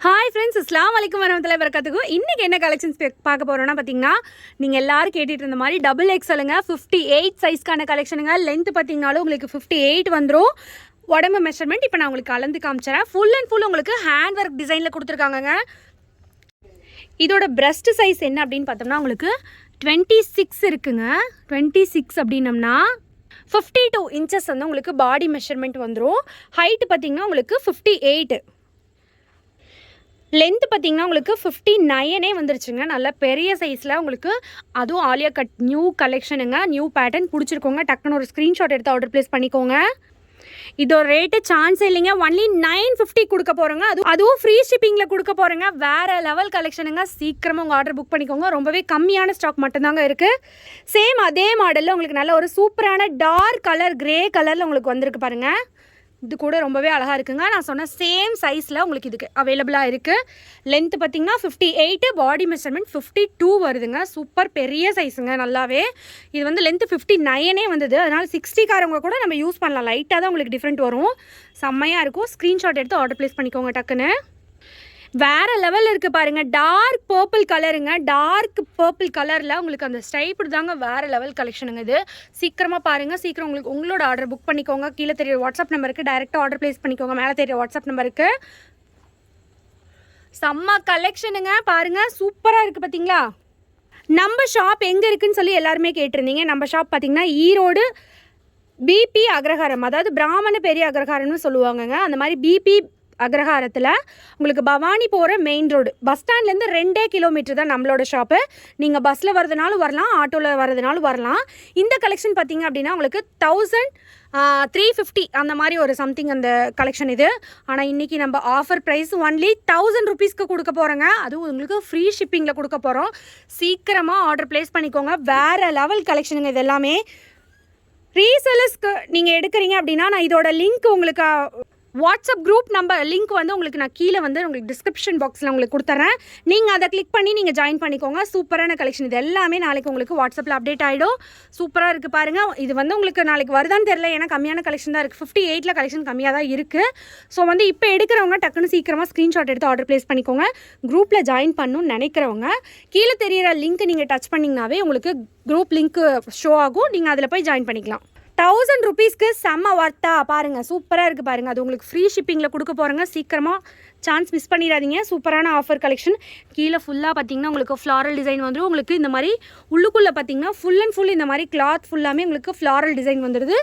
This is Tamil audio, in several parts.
ஹாய் ஃப்ரெண்ட்ஸ் இஸ்லாம் வலைக்கம் வரமத்துல வரக்கத்துக்கும் இன்றைக்கி என்ன கலெக்ஷன்ஸ் பார்க்க போகிறோம்னா பார்த்தீங்கன்னா நீங்கள் எல்லோரும் கேட்டுட்டு இருந்த மாதிரி டபுள் எக்ஸலுங்க ஃபிஃப்டி எயிட் சைஸ்க்கான கலெக்ஷனுங்க லென்த் பார்த்தீங்கனாலும் உங்களுக்கு ஃபிஃப்டி எயிட் வந்துடும் உடம்பு மெஷர்மெண்ட் இப்போ நான் உங்களுக்கு கலந்து காமிச்சிடறேன் ஃபுல் அண்ட் ஃபுல் உங்களுக்கு ஹேண்ட் ஒர்க் டிசைனில் கொடுத்துருக்காங்கங்க. இதோட பிரஸ்ட் சைஸ் என்ன அப்படின்னு பார்த்தோம்னா உங்களுக்கு டுவெண்ட்டி சிக்ஸ் இருக்குங்க. டுவெண்ட்டி சிக்ஸ் அப்படின்னம்னா ஃபிஃப்டி டூ இன்ச்சஸ் வந்து உங்களுக்கு பாடி மெஷர்மெண்ட் வந்துடும் ஹைட்டு பார்த்தீங்கன்னா உங்களுக்கு ஃபிஃப்டி எயிட்டு லென்த் பார்த்தீங்கன்னா உங்களுக்கு ஃபிஃப்டி நைனே வந்துருச்சுங்க. நல்ல பெரிய சைஸில் உங்களுக்கு அதுவும் ஆலியா கட் நியூ கலெக்ஷனுங்க நியூ பேட்டர்ன் பிடிச்சிருக்கோங்க. டக்குன்னு ஒரு ஸ்க்ரீன்ஷாட் எடுத்து ஆர்டர் ப்ளேஸ் பண்ணிக்கோங்க. இதோட ரேட்டு சான்ஸ் இல்லைங்க. ஒன்லி நைன் ஃபிஃப்டி கொடுக்க போகிறோங்க அது அதுவும் ஃப்ரீ ஷிப்பிங்கில் கொடுக்க போகிறோங்க வேறு லெவல் கலெக்ஷனுங்க சீக்கிரமாக உங்கள் ஆர்டர் புக் பண்ணிக்கோங்க. ரொம்பவே கம்மியான ஸ்டாக் மட்டும்தாங்க இருக்குது சேம் அதே மாடலில் உங்களுக்கு நல்ல ஒரு சூப்பரான டார்க் கலர் கிரே கலரில் உங்களுக்கு வந்திருக்கு பாருங்கள் இது கூட ரொம்பவே அழகாக இருக்குங்க. நான் சொன்ன சேம் சைஸில் உங்களுக்கு இதுக்கு அவைலபிளாக இருக்குது லென்த்து பார்த்தீங்கன்னா fifty eight body measurement fifty two வருதுங்க. சூப்பர் பெரிய சைஸுங்க நல்லாவே. இது வந்து லென்த்து ஃபிஃப்டி நைனே வந்தது. அதனால் சிக்ஸ்டிக்காரவங்க கூட நம்ம யூஸ் பண்ணலாம். லைட்டாக தான் உங்களுக்கு டிஃப்ரெண்ட் வரும். செம்மையாக இருக்கும். ஸ்க்ரீன்ஷாட் எடுத்து ஆர்டர் ப்ளேஸ் பண்ணிக்கோங்க டக்குன்னு. வேற லெவலில் இருக்குது பாருங்க. டார்க் பர்பிள் கலருங்க டார்க் பர்பிள் கலரில் உங்களுக்கு அந்த ஸ்டைப்பு தாங்க வேற லெவல் கலெக்ஷனுங்க இது. சீக்கிரமாக பாருங்க. சீக்கிரம் உங்களுக்கு உங்களோட ஆர்டர் புக் பண்ணிக்கோங்க. கீழே தெரிய வாட்ஸ்அப் நம்பருக்கு டைரெக்டாக ஆர்டர் ப்ளேஸ் பண்ணிக்கோங்க. மேலே தெரிய வாட்ஸ்அப் நம்பருக்கு செம்ம கலெக்ஷனுங்க பாருங்க. சூப்பராக இருக்குது பார்த்தீங்களா நம்ம ஷாப் எங்கே இருக்குன்னு சொல்லி எல்லாருமே கேட்டிருந்தீங்க. நம்ம ஷாப் பார்த்தீங்கன்னா ஈரோடு பிபி அக்ரஹாரம் அதாவது பிராமண பெரிய அக்ரஹாரம்னு சொல்லுவாங்கங்க. அந்த மாதிரி பிபி அக்ரஹாரத்தில் உங்களுக்கு பவானி போகிற மெயின் ரோடு பஸ் ஸ்டாண்ட்லேருந்து ரெண்டே கிலோமீட்டர் தான் நம்மளோட ஷாப்பு நீங்கள் பஸ்ஸில் வரதுனாலும் வரலாம் ஆட்டோவில் வரதுனாலும் வரலாம். இந்த கலெக்ஷன் பார்த்தீங்க அப்படின்னா உங்களுக்கு தௌசண்ட் த்ரீ ஃபிஃப்டி அந்த மாதிரி ஒரு சம்திங் அந்த கலெக்ஷன் இது. ஆனால் இன்றைக்கி நம்ம ஆஃபர் ப்ரைஸ் ஒன்லி தௌசண்ட் ருபீஸ்க்கு கொடுக்க போகிறோங்க அதுவும் உங்களுக்கு ஃப்ரீ ஷிப்பிங்கில் கொடுக்க போகிறோம் சீக்கிரமாக ஆர்டர் ப்ளேஸ் பண்ணிக்கோங்க. வேறு லெவல் கலெக்ஷனுங்க இது எல்லாமே. ரீசெலர்ஸ்க்கு நீங்கள் எடுக்கிறீங்க அப்படின்னா நான் இதோட லிங்க் உங்களுக்கு வாட்ஸ்அப் குரூப் நம்பர் லிங்க் வந்து உங்களுக்கு நான் கீழே வந்து உங்களுக்கு டிஸ்கிரிப்ஷன் பாக்ஸில் உங்களுக்கு கொடுத்துட்றேன் நீங்கள் அதை கிளிக் பண்ணி நீங்கள் ஜாயின் பண்ணிக்கோங்க. சூப்பரான கலெக்ஷன் இது எல்லாமே நாளைக்கு உங்களுக்கு வாட்ஸ்அப்பில் அப்டேட் ஆகிடும் சூப்பராக இருக்குது பாருங்கள் இது வந்து உங்களுக்கு நாளைக்கு வருதான்னு தெரில ஏன்னா கம்மியான கலெக்ஷன் தான் இருக்குது ஃபிஃப்டி எயிட்டில் கலெக்ஷன் கம்மியாக தான் இருக்குது ஸோ வந்து இப்போ எடுக்கிறவங்க டக்குன்னு சீக்கிரமாக ஸ்க்ரீன்ஷாட் எடுத்து ஆர்டர் ப்ளேஸ் பண்ணிக்கோங்க. குரூப்பில் ஜாயின் பண்ணணும்னு நினைக்கிறவங்க கீழே தெரிகிற லிங்க் நீங்கள் டச் பண்ணிங்கனாவே உங்களுக்கு குரூப் லிங்க் ஷோ ஆகும். நீங்கள் அதில் போய் ஜாயின் பண்ணிக்கலாம். தௌசண்ட் ருபீஸ்க்கு செம்ம ஒர்த்தா பாருங்கள் சூப்பராக இருக்குது பாருங்கள் அது உங்களுக்கு ஃப்ரீ ஷிப்பிங்கில் கொடுக்க போகிறேங்க சீக்கிரமாக சான்ஸ் மிஸ் பண்ணிடாதீங்க. சூப்பரான ஆஃபர் கலெக்ஷன் கீழே ஃபுல்லாக பார்த்தீங்கன்னா உங்களுக்கு ஃப்ளாரல் டிசைன் வந்துடும் உங்களுக்கு இந்த மாதிரி உள்ளுக்குள்ளே பார்த்தீங்கன்னா ஃபுல் அண்ட் ஃபுல் இந்த மாதிரி கிளாத் ஃபுல்லாமே உங்களுக்கு ஃப்ளாரல் டிசைன் வந்துடுது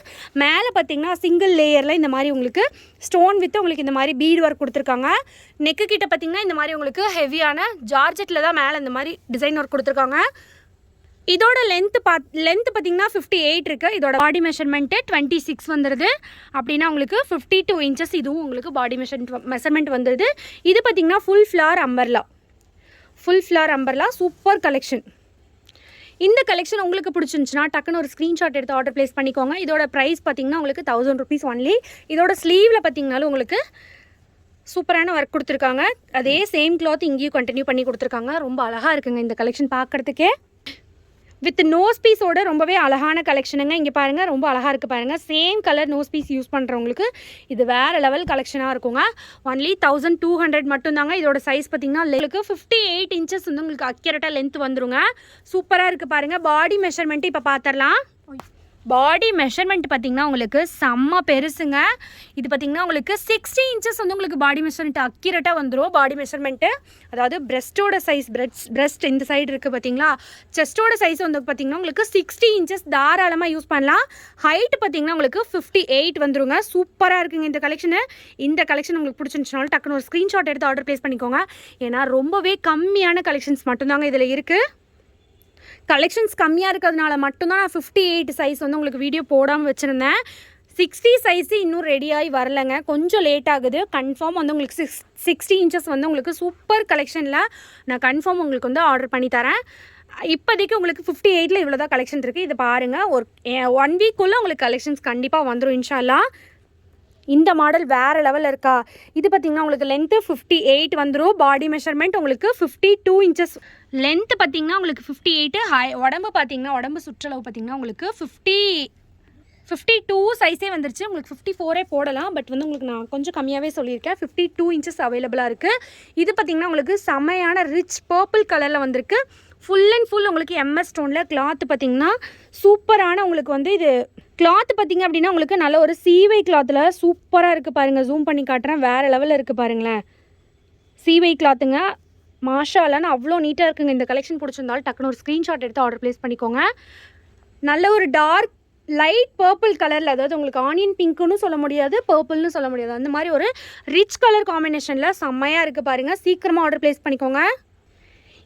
மேலே பார்த்தீங்கன்னா சிங்கிள் லேயரில் இந்த மாதிரி உங்களுக்கு ஸ்டோன் வித்து உங்களுக்கு இந்த மாதிரி பீட் ஒர்க் கொடுத்துருக்காங்க. நெக்கு கிட்ட பார்த்தீங்கன்னா இந்த மாதிரி உங்களுக்கு ஹெவியான ஜார்ஜெட்டில் தான் மேலே இந்த மாதிரி டிசைன் ஒர்க் கொடுத்துருக்காங்க. இதோட லென்த்து பாத் லென்த்து பார்த்தீங்கன்னா ஃபிஃப்டி எயிட் இருக்குது இதோட பாடி மெஷர்மெண்ட்டு டுவெண்ட்டி சிக்ஸ் வந்துடுது அப்படின்னா உங்களுக்கு ஃபிஃப்டி டூ இன்ச்சஸ் இதுவும் உங்களுக்கு பாடி மெஷர் மெஷர்மெண்ட் வந்துடுது இது பார்த்தீங்கன்னா full flare umbrella full flare umbrella super collection இந்த கலெக்ஷன் உங்களுக்கு பிடிச்சிருந்துச்சுன்னா டக்குன்னு ஒரு ஸ்க்ரீன்ஷாட் எடுத்து ஆர்டர் ப்ளேஸ் பண்ணிக்கோங்க. இதோட ப்ரைஸ் பார்த்தீங்கன்னா உங்களுக்கு தௌசண்ட் ருபீஸ் ஒன்லி இதோட ஸ்லீவில் பார்த்தீங்கனாலும் உங்களுக்கு சூப்பரான ஒர்க் கொடுத்துருக்காங்க. அதே சேம் கிளாத் இங்கேயும் கண்டினியூ பண்ணி கொடுத்துருக்காங்க. ரொம்ப அழகாக இருக்குங்க இந்த கலெக்ஷன் பார்க்குறதுக்கே வித் நோஸ் பீஸோட ரொம்பவே அழகான கலெக்ஷனுங்க இங்கே பாருங்கள் ரொம்ப அழகாக இருக்குது பாருங்கள் same colour nose piece use பண்ணுறவங்களுக்கு இது வேறு லெவல் கலெக்ஷனாக இருக்குங்க. ஒன்லி தௌசண்ட் டூ ஹண்ட்ரட் மட்டும்தாங்க. இதோட சைஸ் பார்த்தீங்கன்னா உங்களுக்கு ஃபிஃப்டி எயிட் இன்ச்சஸ் வந்து உங்களுக்கு அக்யூரேட்டாக லென்த் வந்துருங்க. சூப்பராக இருக்குது பாருங்கள் பாடி மெஷர்மெண்ட்டு இப்போ பார்த்துடலாம் பாடி மெஷர்மெண்ட் பார்த்தீங்கன்னா உங்களுக்கு செம்ம பெருசுங்க. இது பார்த்தீங்கன்னா உங்களுக்கு சிக்ஸ்டி இன்ச்சஸ் வந்து உங்களுக்கு பாடி மெஷர்மெண்ட் அக்யூரேட்டாக வந்துடும் பாடி மெஷர்மெண்ட்டு அதாவது பிரெஸ்ட்டோட சைஸ் பிரெஸ்ட் பிரெஸ்ட் இந்த சைடு இருக்குது பார்த்தீங்களா? செஸ்ட்டோட சைஸ் வந்து பார்த்தீங்கன்னா உங்களுக்கு சிக்ஸ்டி இன்ச்சஸ் தாராளமாக யூஸ் பண்ணலாம். ஹைட் பார்த்தீங்கன்னா உங்களுக்கு ஃபிஃப்டி எயிட் வந்துருங்க சூப்பராக இருக்குங்க இந்த கலெக்ஷனு இந்த கலெக்ஷன் உங்களுக்கு பிடிச்சிருந்துச்சுனாலும் டக்குன்னு ஒரு ஸ்க்ரீன்ஷாட் எடுத்து ஆர்டர் ப்ளேஸ் பண்ணிக்கோங்க. ஏன்னா ரொம்பவே கம்மியான கலெக்ஷன்ஸ் மட்டும்தாங்க இதில் இருக்குது கலெக்ஷன்ஸ் கம்மியாக இருக்கிறதுனால மட்டும்தான் நான் ஃபிஃப்டி எயிட் சைஸ் வந்து உங்களுக்கு வீடியோ போடாமல் வச்சுருந்தேன். சிக்ஸ்டி சைஸு இன்னும் ரெடியாகி வரலைங்க. கொஞ்சம் லேட் ஆகுது. கன்ஃபார்ம் வந்து உங்களுக்கு சிக்ஸ் சிக்ஸ்டி இன்ச்சஸ் வந்து உங்களுக்கு சூப்பர் கலெக்ஷனில் நான் கன்ஃபார்ம் உங்களுக்கு வந்து ஆர்டர் பண்ணி தரேன். இப்போதைக்கு உங்களுக்கு ஃபிஃப்டி எயிட்டில் இவ்வளோ தான் கலெக்ஷன் இருக்குது இது பாருங்கள் ஒரு ஒன் வீக்குள்ளே உங்களுக்கு கலெக்ஷன்ஸ் கண்டிப்பாக வந்துடும் இன்ஷால்லாம் இந்த மாடல் வேறு லெவலில் இருக்கா? இது பார்த்திங்கன்னா உங்களுக்கு லென்த்து ஃபிஃப்டி எயிட் வந்துடும் பாடி மெஷர்மெண்ட் உங்களுக்கு ஃபிஃப்டி டூ இன்ச்சஸ் லென்த்து பார்த்திங்கன்னா உங்களுக்கு ஃபிஃப்டி எயிட்டு ஹை உடம்பு பார்த்திங்கன்னா உடம்பு சுற்றளவு பார்த்திங்கன்னா உங்களுக்கு ஃபிஃப்டி ஃபிஃப்டி டூ சைஸே வந்துருச்சு. உங்களுக்கு ஃபிஃப்டி ஃபோரே போடலாம். பட் வந்து உங்களுக்கு நான் கொஞ்சம் கம்மியாகவே சொல்லியிருக்கேன். ஃபிஃப்டி டூ இன்ச்சஸ் அவைலபிளாக இருக்குது இது பார்த்திங்கன்னா உங்களுக்கு செமையான ரிச் பர்பிள் கலரில் வந்திருக்கு. ஃபுல் அண்ட் ஃபுல் உங்களுக்கு எம்எஸ் ஸ்டோனில் கிளாத் பார்த்திங்கன்னா சூப்பரான உங்களுக்கு வந்து இது கிளாத் பார்த்திங்க அப்படின்னா உங்களுக்கு நல்ல ஒரு சீவை கிளாத்தில் சூப்பராக இருக்குது பாருங்கள் ஜூம் பண்ணி காட்டுறேன். வேறு லெவலில் இருக்குது பாருங்களேன். சீவை கிளாத்துங்க மாஷாலான்னு அவ்வளோ நீட்டாக இருக்குங்க. இந்த கலெக்ஷன் பிடிச்சிருந்தாலும் டக்குன்னு ஒரு ஸ்க்ரீன்ஷாட் எடுத்து ஆர்டர் ப்ளேஸ் பண்ணிக்கோங்க. நல்ல ஒரு டார்க் லைட் பர்பிள் கலரில் அதாவது உங்களுக்கு ஆனியன் பிங்க்குன்னு சொல்ல முடியாது பர்பிள்னு சொல்ல முடியாது. அந்த மாதிரி ஒரு ரிச் கலர் காம்பினேஷனில் செம்மையாக இருக்குது பாருங்கள் சீக்கிரமாக ஆர்டர் ப்ளேஸ் பண்ணிக்கோங்க.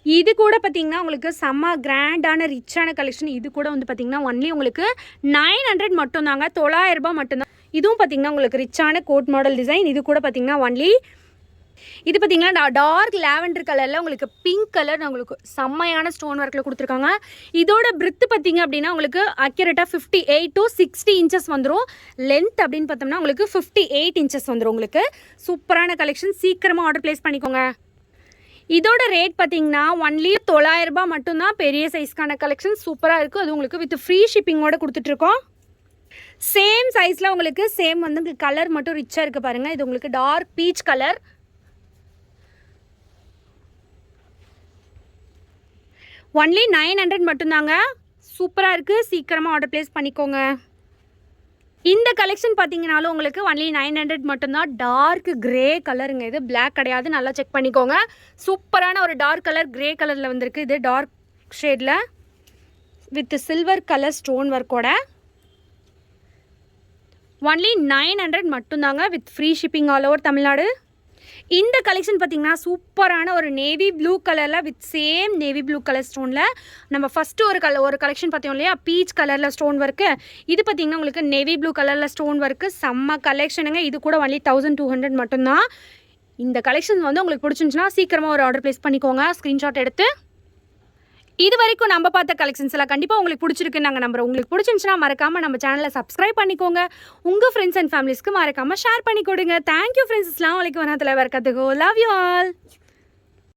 இது கூட பார்த்தீங்கன்னா உங்களுக்கு செம்ம கிராண்டான ரிச்சான கலெக்ஷன் இது கூட வந்து பார்த்தீங்கன்னா ஒன்லி உங்களுக்கு நைன் ஹண்ட்ரட் மட்டும்தாங்க. தொள்ளாயிரம் ரூபாய் மட்டும்தான். இதுவும் பார்த்தீங்கன்னா உங்களுக்கு ரிச்சான கோட் மாடல் டிசைன் இது கூட பார்த்தீங்கன்னா ஒன்லி இது பார்த்தீங்கன்னா டார்க் லாவெண்டர் கலரில் உங்களுக்கு பிங்க் கலர் உங்களுக்கு செம்மையான ஸ்டோன் ஒர்க்கில் கொடுத்துருக்காங்க. இதோட பிரித்து பார்த்தீங்க அப்படின்னா உங்களுக்கு அக்யூரேட்டாக fifty eight to sixty inches வந்துடும் லென்த் அப்படின்னு பார்த்தோம்னா உங்களுக்கு ஃபிஃப்டி எயிட் இன்ச்சஸ் வந்துடும் உங்களுக்கு. சூப்பரான கலெக்ஷன் சீக்கிரமாக ஆர்டர் ப்ளேஸ் பண்ணிக்கோங்க. இதோட ரேட் பார்த்தீங்கன்னா ஒன்லி தொள்ளாயிரம் ரூபாய் மட்டும்தான் பெரிய சைஸ்க்கான கலெக்ஷன் சூப்பராக இருக்குது அது உங்களுக்கு வித் ஃப்ரீ ஷிப்பிங்கோட கொடுத்துட்ருக்கோம் சேம் சைஸில் உங்களுக்கு சேம் வந்து கலர் மட்டும் ரிச்சாக இருக்குது பாருங்கள் இது உங்களுக்கு dark peach colour only nine hundred மட்டும்தாங்க. சூப்பராக இருக்குது சீக்கிரமாக ஆர்டர் ப்ளேஸ் பண்ணிக்கோங்க. இந்த கலெக்ஷன் பார்த்தீங்கனாலும் உங்களுக்கு ஒன்லி நைன் ஹண்ட்ரட் மட்டும்தான். டார்க் கிரே கலருங்க இது. பிளாக் கிடையாது. நல்லா செக் பண்ணிக்கோங்க. சூப்பரான ஒரு டார்க் கலர் கிரே கலரில் வந்திருக்கு இது. டார்க் ஷேடில் வித் சில்வர் கலர் ஸ்டோன் ஒர்க்கோட ஒன்லி நைன் ஹண்ட்ரட் மட்டும்தாங்க with free shipping all over Tamil Nadu. இந்த கலெக்ஷன் பார்த்தீங்கன்னா சூப்பரான ஒரு நேவி ப்ளூ கலரில் with same navy blue colour ஸ்டோனில் நம்ம ஃபஸ்ட்டு ஒரு கலர் ஒரு கலெக்ஷன் பார்த்தோம் இல்லையா? பீச் கலரில் ஸ்டோன் ஒர்க்கு இது பார்த்தீங்கன்னா உங்களுக்கு நேவி ப்ளூ கலரில் ஸ்டோன் ஒர்க்கு செம்ம கலெக்ஷனுங்க இது கூட ஒன்லி தௌசண்ட் டூ ஹண்ட்ரட் மட்டும்தான். இந்த கலெக்ஷன் வந்து உங்களுக்கு பிடிச்சிருந்துச்சுன்னா சீக்கிரமாக ஒரு ஆர்டர் ப்ளேஸ் பண்ணிக்கோங்க. ஸ்க்ரீன்ஷாட் எடுத்து இது வரைக்கும் நம்ம பார்த்த கலெக்ஷன்ஸ் எல்லாம் கண்டிப்பாக உங்களுக்கு பிடிச்சிருக்குன்னு நாங்கள் நம்புறோம். உங்களுக்கு பிடிச்சிருந்துச்சுன்னா மறக்காமல் நம்ம சேனலை சப்ஸ்கிரைப் பண்ணிக்கோங்க. உங்கள் ஃப்ரெண்ட்ஸ் அண்ட் ஃபேமிலிஸ்க்கு மறக்காமல் ஷேர் பண்ணி கொடுங்க. தேங்க்யூ ஃப்ரெண்ட்ஸ் இஸ்லாம் வலைக்கம் வரத்துல வரக்கத்துக்கோ லவ் யூ ஆல்